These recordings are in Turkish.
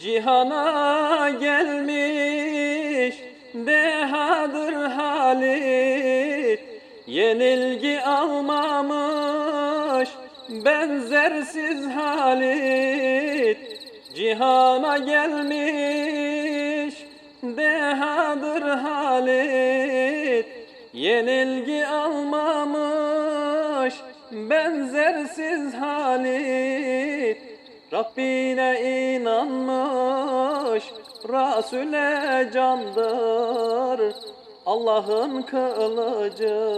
Cihana gelmiş dehadır Halit Yenilgi almamış benzersiz Halit Cihana gelmiş dehadır Halit Yenilgi almamış benzersiz Halit Rabbine inanmış Rasule candır. Allah'ın kılıcı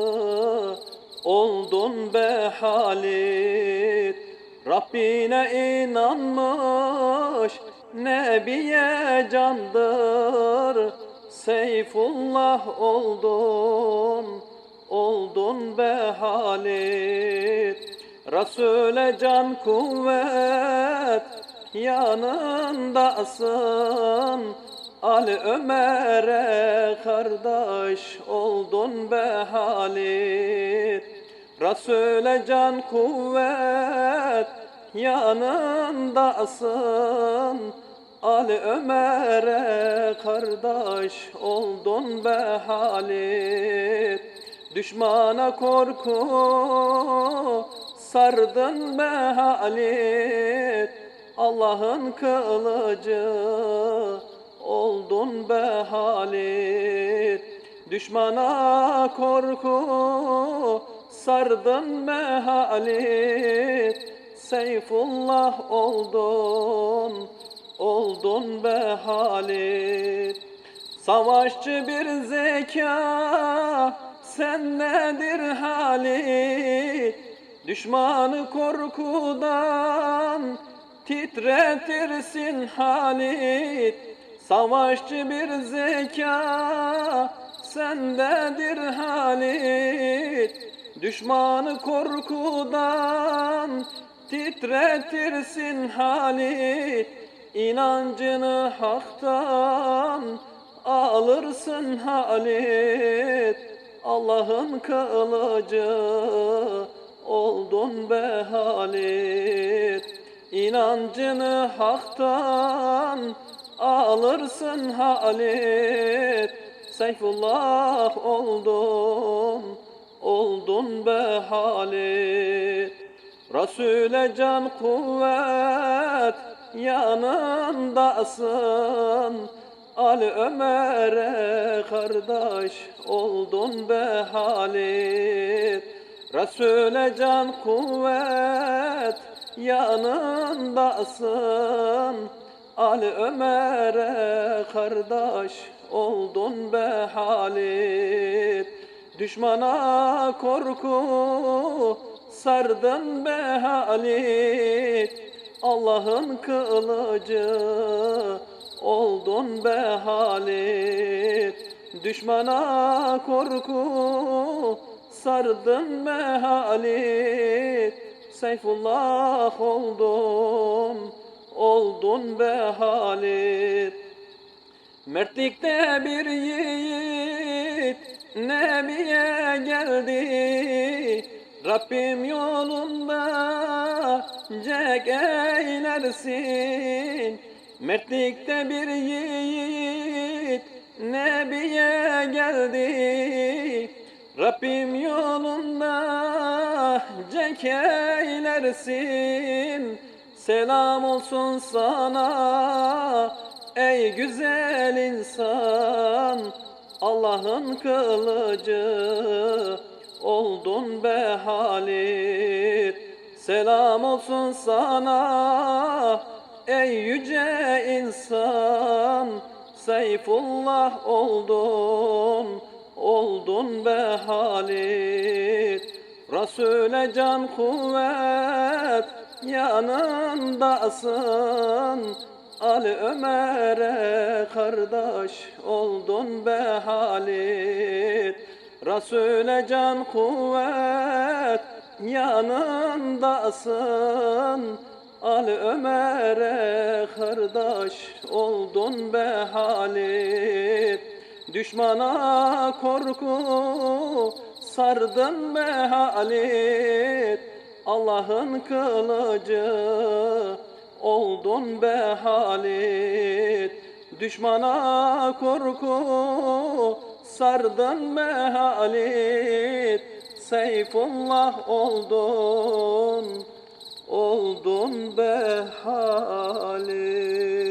oldun be Halit. Rabbine inanmış Nebiye candır. Seyfullah oldun Oldun be Halit Resul'e can kuvvet yanındasın Ali Ömer'e kardeş oldun be Halit. Resul'e can kuvvet yanındasın Ali Ömer'e kardeş oldun be Halit. Düşmana korku sardın be Halit Allah'ın kılıcı oldun be Halit Düşmana korku sardın be Halit Seyfullah oldun oldun be Halit Savaşçı bir zeka sen nedir Halit Düşmanı korkudan titretirsin Halit. Savaşçı bir zeka sendedir Halit. Düşmanı korkudan titretirsin Halit. İnancını haktan alırsın Halit. Allah'ın kılıcı oldun be Halit İnancını haktan alırsın Halit Seyfullah oldun oldun be Halit Resul'e can kuvvet yanındasın. Ali Ömer'e kardeş oldun be Halit Resul'e can kuvvet yanındasın Ali Ömer'e kardeş oldun be Halit. Düşmana korku sardın be Halit. Allah'ın kılıcı oldun be Halit. Düşmana korku sardın be Halit Seyfullah oldun oldun be Halit Mertlikte bir yiğit Nebiye geldi? Rabbim yolunda cek eylersin. Mertlikte bir yiğit Nebiye geldi Rabbim yolunda cek eylersin. Selam olsun sana ey güzel insan. Allah'ın kılıcı oldun be Halit. Selam olsun sana ey yüce insan. Seyfullah oldun oldun be Halit. Resul'e can kuvvet yanındasın. Ali Ömer'e kardeş oldun be Halit. Resul'e can kuvvet yanındasın. Ali Ömer'e kardeş oldun be Halit Düşmana korku sardın be Halit Allah'ın kılıcı oldun be Halit Düşmana korku sardın be Halit Seyfullah oldun oldun be Halit